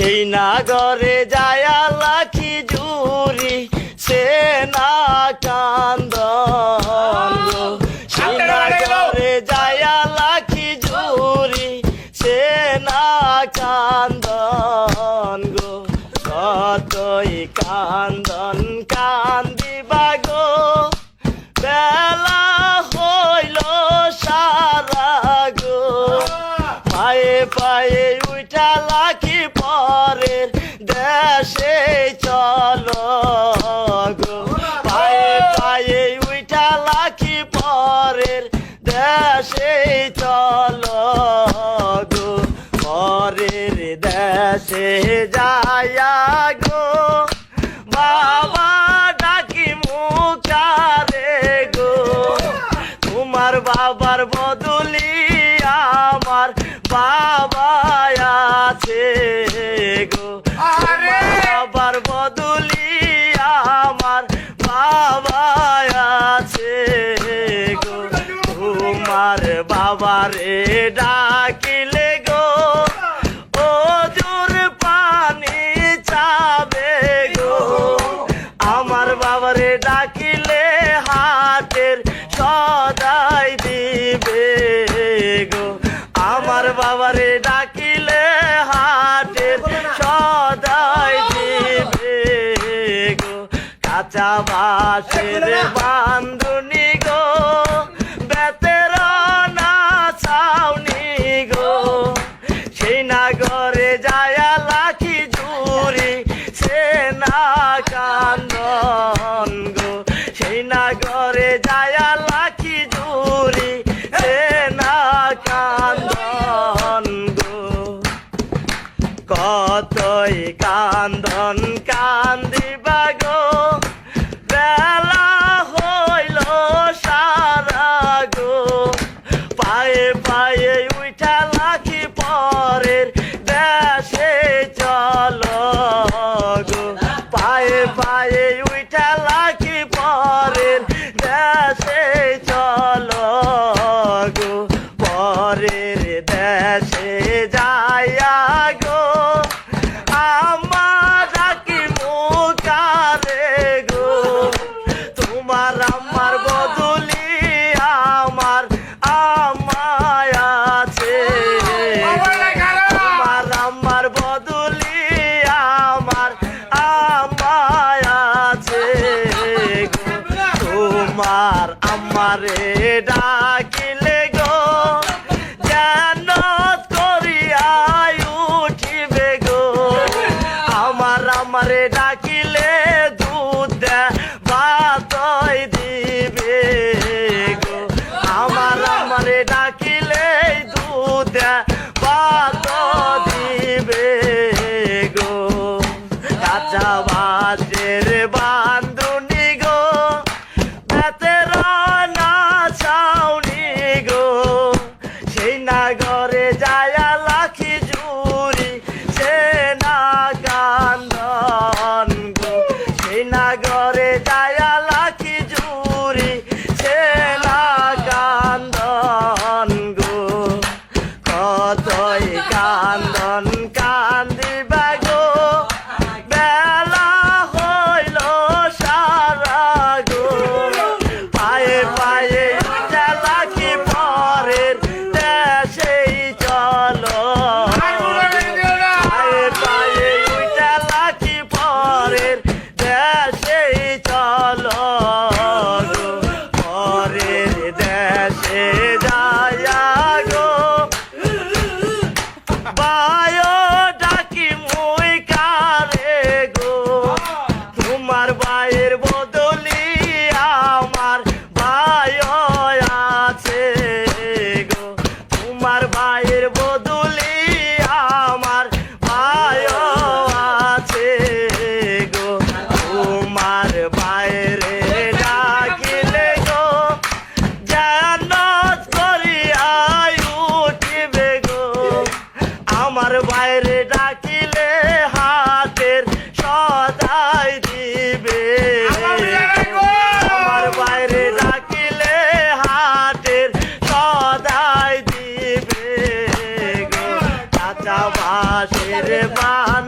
সেই নাগরে যায় লাখি জুরি সে না কান্দন গো সেই নাগরে যায় লাখি জুরি সে না কান্দন গো। কতই কান্দন কান্দিবা দেশে চলো গো। পায়ে পায়ে উঠা লাখি পরের দেশে, চলো গো। পরের দেশে যায়া গো। বাবা ডাকি মুখারে গো। তোমার বাবার বদলি বাবা আছে গো। আরে! বাবার বদলি আমার বাবা আছে গো। তোমার বাবারে ডাকিলে বাবারে ডাকিলে হাতের সদাই দিবে গো। কাঁচা বাসের বান্ধুনি গো বেতের না ছাউনি গো। সেই নাগরে যায় লাখি জুরি সে না কান্দন গো। সেই নাগরে কতই কান্দন কান্দিবা গো। বেলা হইল সারা গো। পায়ে পায়ে বাজের বান্ধুনি গো। বেতের বাসের বান্ধ